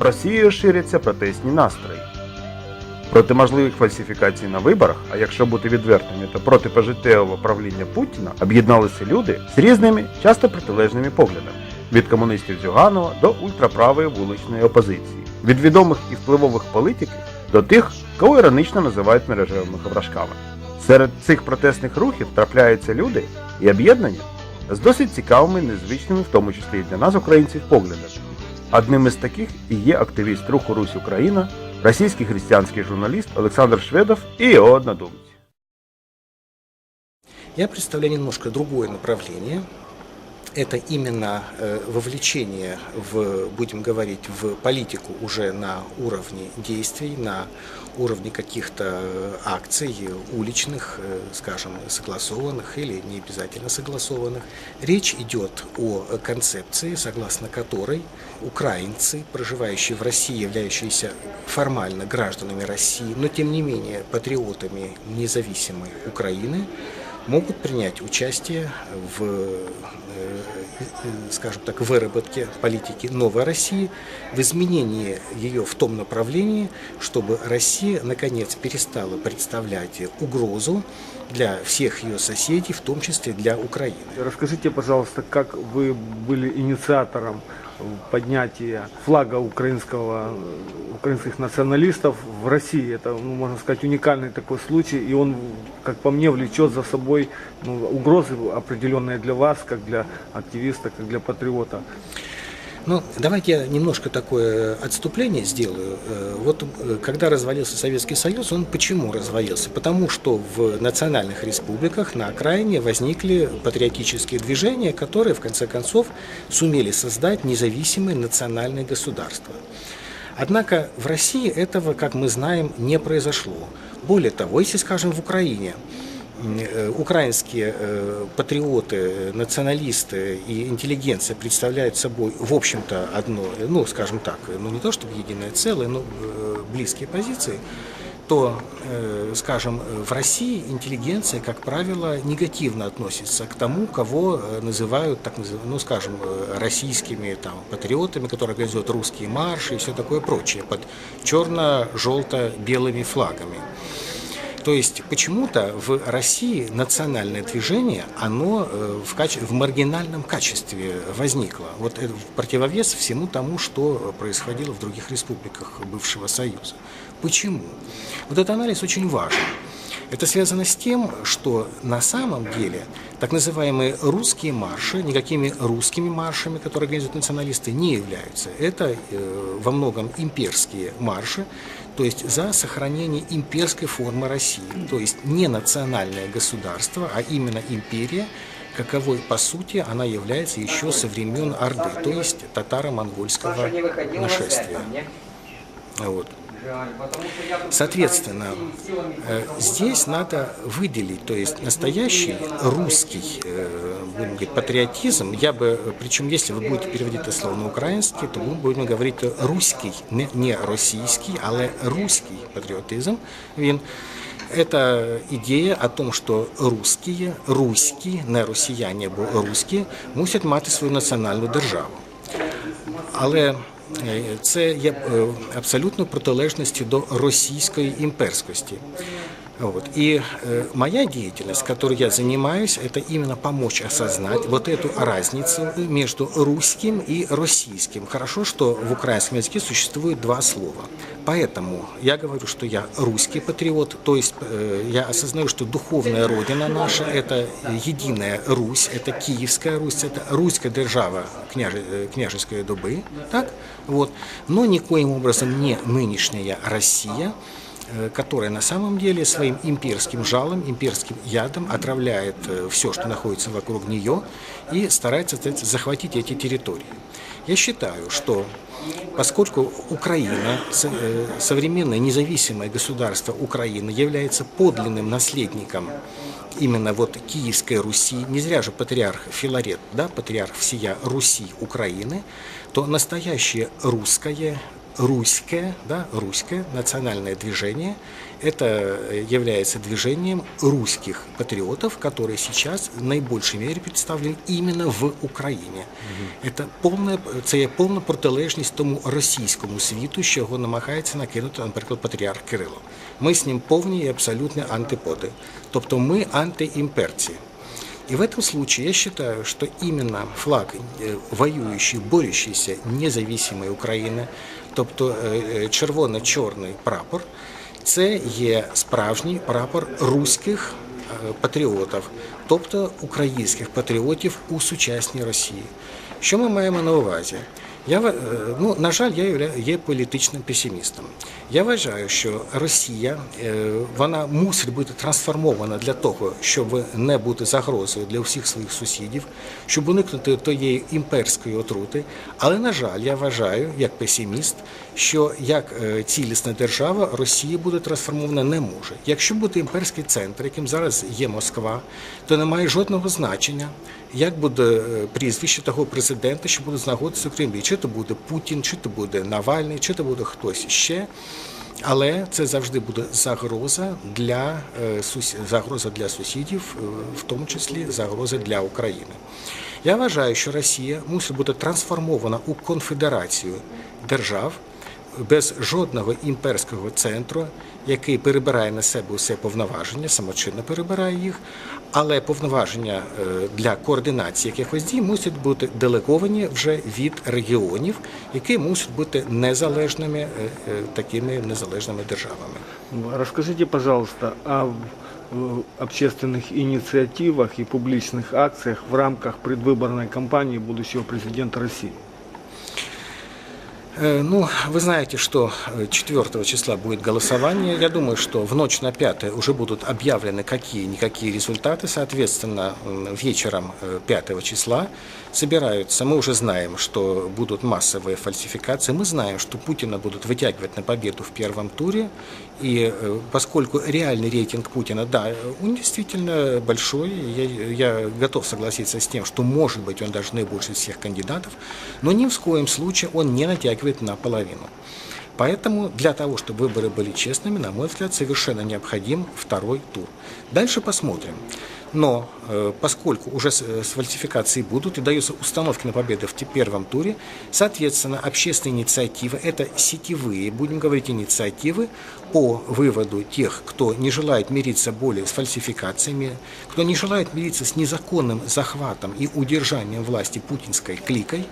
Росією ширяться протестні настрої. Проти можливих фальсифікацій на виборах, а якщо бути відвертими, то проти пожиттєвого правління Путіна об'єдналися люди з різними, часто протилежними поглядами від комуністів Зюганова до ультраправої вуличної опозиції, від відомих і впливових політиків до тих, кого іронічно називають мережевими коврашками. Серед цих протестних рухів трапляються люди і об'єднання з досить цікавими, незвичними, в тому числі і для нас, українців, поглядами. Одним із таких і є активіст руху Русь Україна, російський християнський журналіст Олександр Шведов і його однодумці. Я представляю немножко другое направление. это именно э, вовлечение в, будем говорить, в политику уже на уровне действий, на уровне каких-то акций уличных, э, скажем, согласованных или не обязательно согласованных. Речь идет о концепции, согласно которой украинцы, проживающие в России, являющиеся формально гражданами России, но тем не менее патриотами независимой Украины, могут принять участие в, скажем так, выработке политики новой России, в изменении ее в том направлении, чтобы Россия наконец перестала представлять угрозу для всех ее соседей, в том числе для Украины. Расскажите, пожалуйста, как вы были инициатором поднятия флага украинского, украинских националистов в России. Это, ну, можно сказать, уникальный такой случай, и он, как по мне, влечет за собой ну, угрозы определенные для вас, как для активиста, как для патриота. Ну, давайте я немножко такое отступление сделаю. Э, Вот э, когда развалился Советский Союз, он почему развалился? Потому что в национальных республиках на окраине возникли патриотические движения, которые в конце концов сумели создать независимые национальные государства. Однако в России этого, как мы знаем, не произошло. Более того, если, скажем, в Украине э, украинские э, патриоты, националисты и интеллигенция представляют собой, в общем-то, одно, ну, скажем так, ну не то чтобы единое целое, но э, близкие позиции, то, э, скажем, в России интеллигенция, как правило, негативно относится к тому, кого э, называют, так назыв- ну, скажем, э, российскими там, патриотами, которые организуют русские марши и все такое прочее, под черно-желто-белыми флагами. То есть почему-то в России национальное движение, оно э, в, каче- в маргинальном качестве возникло. Вот это противовес всему тому, что происходило в других республиках бывшего Союза. Почему? Вот этот анализ очень важен. Это связано с тем, что на самом деле так называемые русские марши никакими русскими маршами, которые организуют националисты, не являются. Это э, во многом имперские марши, то есть за сохранение имперской формы России, то есть не национальное государство, а именно империя, каковой по сути она является еще со времен Орды, то есть татаро-монгольского нашествия. Вот. Соответственно, э, здесь надо выделить, то есть настоящий русский, э, будем говорить, патриотизм. Я бы, причем если вы будете переводить это слово на украинский, то мы будем говорить русский, не, не російський, але русский патриотизм. Він это ідея о том, що русські, руські, не росіяни або русські, мусять мати свою національну державу. Але е, це є е, абсолютно протилежністю до російської імперськості. Вот. И э, моя деятельность, которой я занимаюсь, это именно помочь осознать вот эту разницу между русским и российским. Хорошо, что в украинском языке существует два слова. Поэтому я говорю, что я русский патриот, то есть э, я осознаю, что духовная родина наша – это единая Русь, это Киевская Русь, это русская держава княже, э, княжеской добы, так? Вот. но никоим образом не нынешняя Россия, которая на самом деле своим имперским жалом, имперским ядом отравляет все, что находится вокруг нее, и старается захватить эти территории. Я считаю, что поскольку Украина, э, современное независимое государство Украины, является подлинным наследником именно вот Киевской Руси, не зря же патриарх Филарет, да, патриарх всея Руси Украины, то настоящее русское русское, да, русское национальное движение. Это э, является движением русских патриотов, которые сейчас в наибольшей мере представлены именно в Україні. Це повна, це є повна протилежність тому російському світу, що його намагається накинути, наприклад, патріарх Кирило. Ми з ним повні і абсолютні антиподи. Тобто ми антиімперці. И в этом случае я считаю, что именно флаг э, воюющей, борющейся независимої України, тобто е, е, червоно-чорний прапор, це є справжній прапор руських е, патріотів, тобто українських патріотів у сучасній Росії. Що ми маємо на увазі? Я, е, ну, на жаль, я є політичним песимістом. Я вважаю, що Росія е, вона мусить бути трансформована для того, щоб не бути загрозою для всіх своїх сусідів, щоб уникнути тієї імперської отрути. Але на жаль, я вважаю, як песиміст, що як е, цілісна держава Росія буде трансформована не може. Якщо буде імперський центр, яким зараз є Москва, то немає жодного значення, як буде е, прізвище того президента, що буде знаходитися в Кремлі. Чи то буде Путін, чи то буде Навальний, чи то буде хтось ще. Але це завжди буде загроза для е, загроза для сусідів, е, в тому числі загроза для України. Я вважаю, що Росія мусить бути трансформована у конфедерацію держав без жодного імперського центру, який перебирає на себе усе повноваження, самочинно перебирає їх, але повноваження е, для координації якихось дій мусять бути делеговані вже від регіонів, які мусять бути незалежними е, е, такими незалежними державами. Расскажите, пожалуйста, о э, общественных инициативах и публичных акциях в рамках предвыборной кампании будущего президента России. Э, Ну, вы знаете, что э, 4 числа будет голосование. Я думаю, что в ночь на 5 уже будут объявлены какие-никакие результаты. Соответственно, вечером э, 5 числа собираются. Мы уже знаем, что будут массовые фальсификации. Мы знаем, что Путина будут вытягивать на победу в первом туре. И э, поскольку реальный рейтинг Путина, да, он действительно большой, я, я готов согласиться с тем, что, может быть, он даже наибольший из всех кандидатов, но ни в коем случае он не натягивает на половину. Поэтому для того, чтобы выборы были честными, на мой взгляд, совершенно необходим второй тур. Дальше посмотрим. Но э, поскольку уже с, э, будут и даются установки на победу в первом туре, соответственно, общественные инициативы – это сетевые, будем говорить, инициативы по выводу тех, кто не желает мириться более с фальсификациями, кто не желает мириться с незаконным захватом и удержанием власти путинской кликой,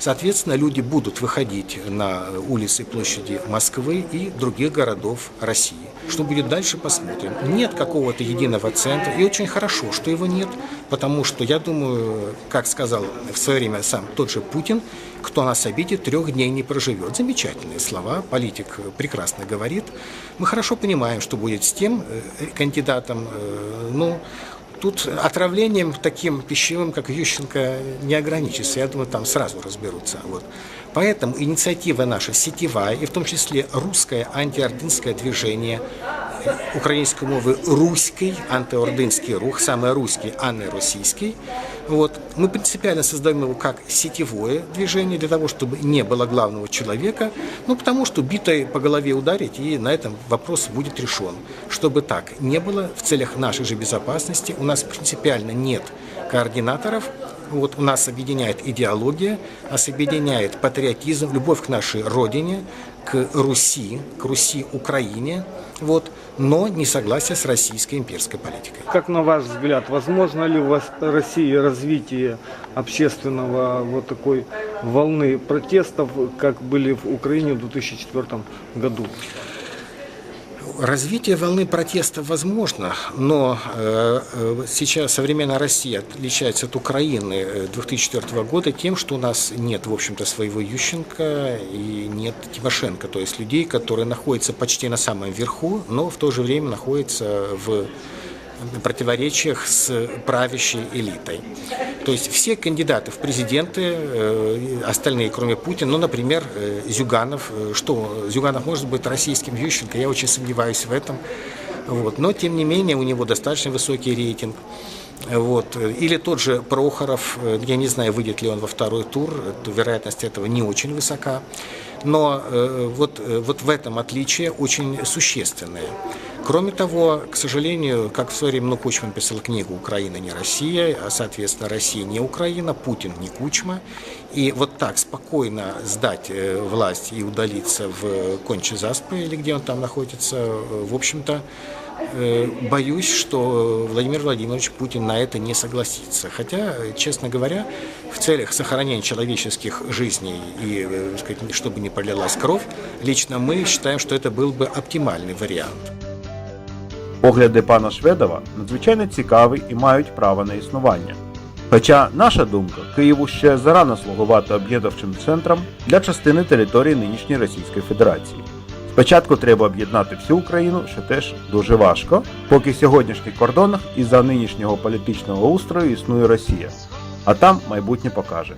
Соответственно, люди будут выходить на улицы и площади Москвы и других городов России. Что будет дальше, посмотрим. Нет какого-то единого центра, и очень хорошо, что его нет, потому что, я думаю, как сказал в свое время сам тот же Путин, кто нас обидит, трех дней не проживет. Замечательные слова, политик прекрасно говорит. Мы хорошо понимаем, что будет с тем э, кандидатом, ну, Тут отравлением таким пищевым, как Ющенко, не ограничится. Я думаю, там сразу разберутся. Вот. Поэтому инициатива наша сетевая, и в том числе русское антиордынское движение, э, української мови руський, антиординський рух, саме русский, а не российский. Вот. Мы принципиально создаем его как сетевое движение, для того, чтобы не было главного человека, ну, потому что битой по голове ударить, и на этом вопрос будет решен. Чтобы так не было, в целях нашей же безопасности у нас принципиально нет координаторов, вот у нас объединяет идеология, нас объединяет патриотизм, любовь к нашей родине, к Руси, к Руси Украине, вот, но не согласие с российской имперской политикой. Как на ваш взгляд, возможно ли в России развитие общественного вот такой волны протестов, как были в Украине в 2004 году? Развитие волны протеста возможно, но э, э, сейчас современная Россия отличается от Украины э, 2004 года тем, что у нас нет, в общем-то, своего Ющенко и нет Тимошенко, то есть людей, которые находятся почти на самом верху, но в то же время находятся в противоречиях с правящей элитой. То есть все кандидаты в президенты, э, остальные, кроме Путина, ну, например, э, Зюганов, э, что Зюганов может быть российским Ющенко, я очень сомневаюсь в этом. Вот. Но, тем не менее, у него достаточно высокий рейтинг. Вот. Или тот же Прохоров, я не знаю, выйдет ли он во второй тур, вероятность этого не очень высока. Но вот, вот в этом отличие очень существенное. Кроме того, к сожалению, как в свое время ну, Кучма писал книгу «Украина не Россия», а, соответственно, Россия не Украина, Путин не Кучма. И вот так спокойно сдать э, власть и удалиться в Конче-Заспе, или где он там находится, э, в общем-то, Э, Боюсь, что Владимир Владимирович Путин на это не согласится. Хотя, честно говоря, в целях сохранения человеческих жизней и, сказать, чтобы не пролилась кровь, лично мы считаем, что это был бы оптимальный вариант. Погляди пана Шведова надзвичайно цікаві і мають право на існування. Хоча наша думка, Києву ще зарано слугувати об'єднавчим центром для частини території нинішньої Російської Федерації. Спочатку треба об'єднати всю Україну, що теж дуже важко, поки в сьогоднішніх кордонах і за нинішнього політичного устрою існує Росія. А там майбутнє покаже.